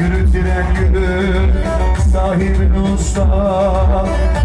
Yürütüren gülüm Sahibin usta.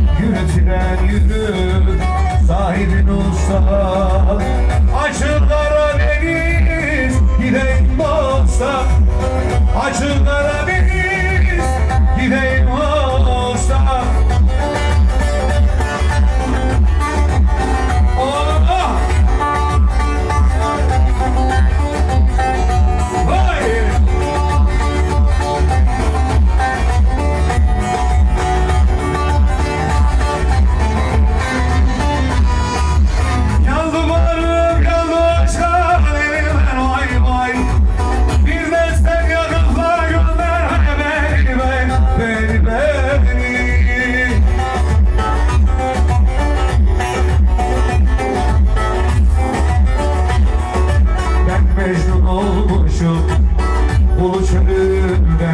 Ulu çölümde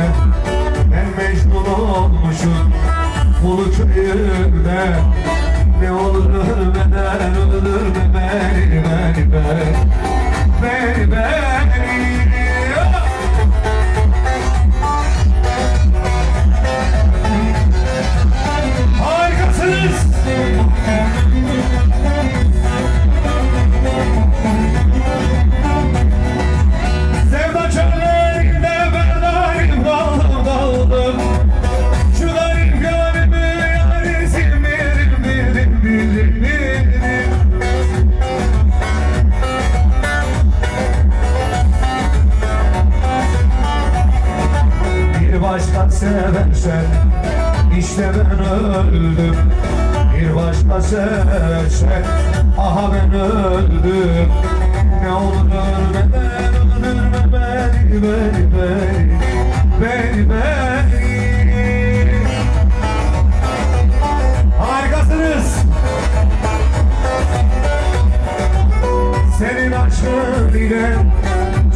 Ben Mecnun olmuşum. Ulu çölümde Ne olur beni beni beni Beni seversen işte ben öldüm. Bir başka seversen aha ben öldüm. Ne olur ölmeden öldürme beni beni beni Beni beni Harikasınız. Senin aşkın ile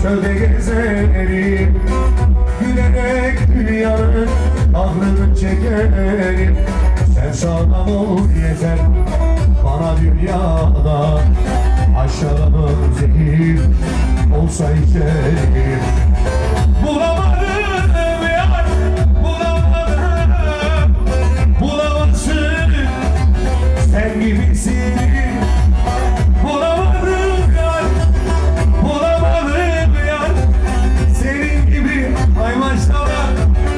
çölde gezerim Dünyanın aklını çekerim. Sen sağlam ol yeter bana dünyada Aşağımın zehir olsa içerim